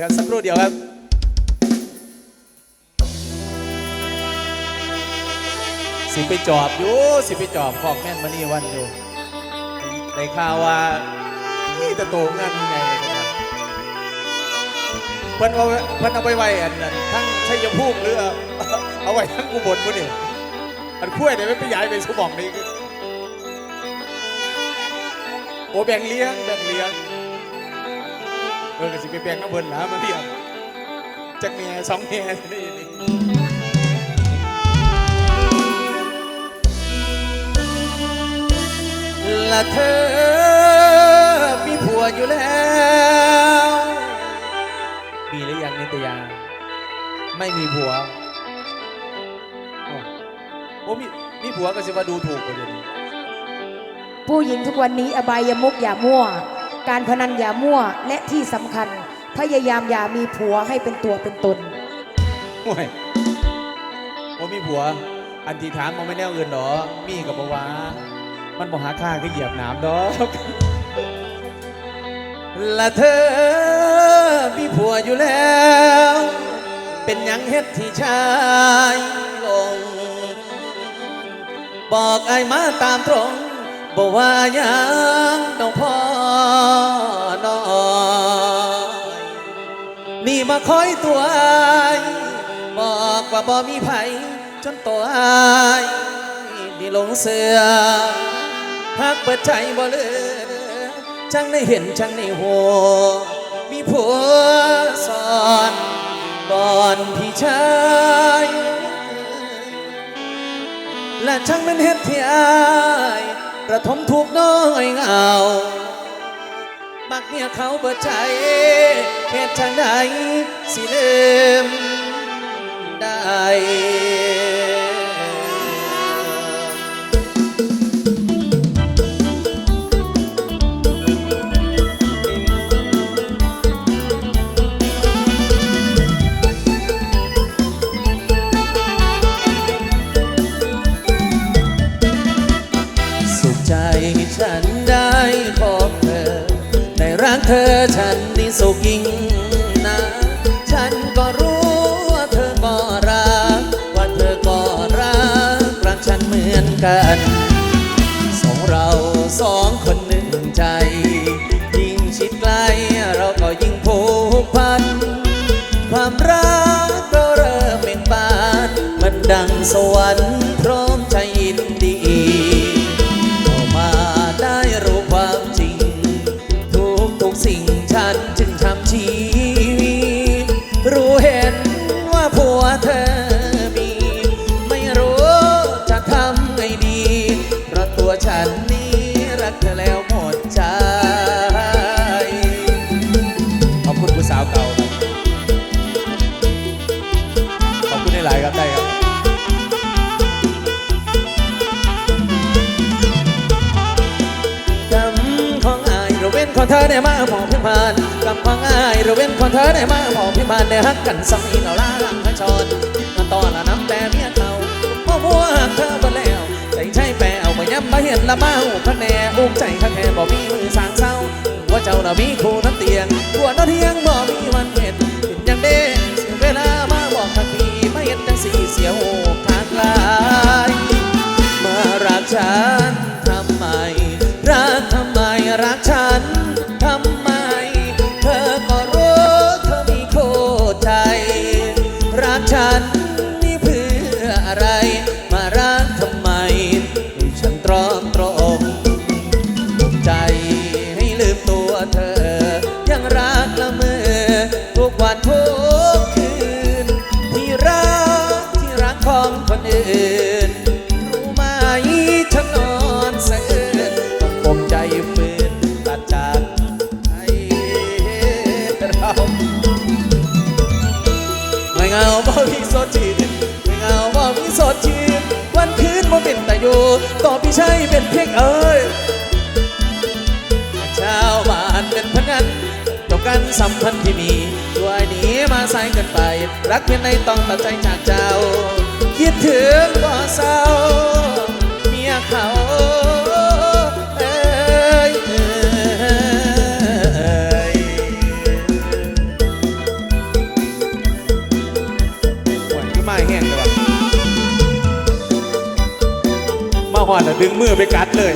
กันสักครู่เดียวครับสิไปจอบอยู่สิไปจอบขอกแม่นมานี่วันอยู่ในข่าวว่านี่ตะโตงานยังไงเลยนะเพิ่นเอาเพิ่นเอาไปไว้อันนั้นทั้งชัยภูมิหรือเอาไว้ทั้งอุบลพุ่นนี่อันคุ้ยเนี่ยไม่ไปย้ายไปสมองนี่โอ้แบ่งเลี้ยงแบ่งเลี้ยง ออก็สิไปแบ่งน้ำเพิ่นหลามาเทียบจักเมียสองเมียนี่นี่ละเธอมีผัวอยู่แล้ว มีหรือยังนิตยา ไม่มีผัวโอ้มีมีผัวก็สิว่าดูถูกกันเดี๋ยวนี้ผู้หญิงทุกวันนี้อบายมุกอย่ามั่ว การพนันอย่ามั่วและที่สำคัญ พยายามอย่ามีผัวให้เป็นตัวเป็นตนห่วยโอ้มีผัว อันที่ถามมันไม่แน่เงินหรอ มีกับบวามันบอกหาค่าก็เหยียบหน้ำดอกละเธอมีผัวอยู่แล้ว เป็นยังเฮ็ดที่ชายลง บอกไอ้มาตามตรง บอกว่ายังต้องพ่อน้อยนี่มาคอยตัวอบอกว่าบ่มีไผจนตัวอายนี่หลงเสือหักเปิดใจบ่เลือจังได้เห็นจังได้หัวมีผัวสอนก่อนพี่ชายและช่างมันเฮ็ดที่อาย ระทมทุกน้อยเงาบักเมียเขาเบิดใจเหตุทางใดสิเลืมได้ ธอฉันนี่สุขยิ่งนะ ฉันก็รู้ว่าเธอก็รัก ว่าเธอก็รัก รักฉันเหมือนกัน สองเราสองคนหนึ่งใจ ยิ่งชิดไกลเราก็ยิ่งผูกพัน ความรักก็เริ่มเป็นบานมันดังสวรรค์พร้อม กเธอแล้วหมดใจ ขอบคุณผู้สาวเก่าขอบคุณในหลายครับได้ครับกำของอายเราเว้นของเธอได้มาพอเพียงผ่านกำของอายเราเว้นของเธอได้มาพอพียงผ่านได้ฮักกันสมีเราล่าลังทั้งชนมาต่อละน้ำแต่เมียเขาพ่อมัวหักเธอไปแล้วใจใช่แปลเอาไปย้ำมาเห็นละมาหูคะแน আমি কোন คนอื่น รู้ไหมฉันนอนเสะอื้นต้องปมใจฝืนตัดจากให้เราไม่เงาบ่มีโสดจีนไม่เงาบ่มีโสดจีนวันคืนบ่เป็นแต่อยู่ต่อพี่ชัยเป็นเพียงเอ้ยชาวบ้านเป็นพนันจบกันสัมพันธ์ที่มีด้วยหนี้มาใส่กันไป รักเพียงในต้องตัดใจจากเจ้า ศร้าเมียเขาเอ้เหวนมด้งเะมาหอนแล้วดึงมือไปกัดเลย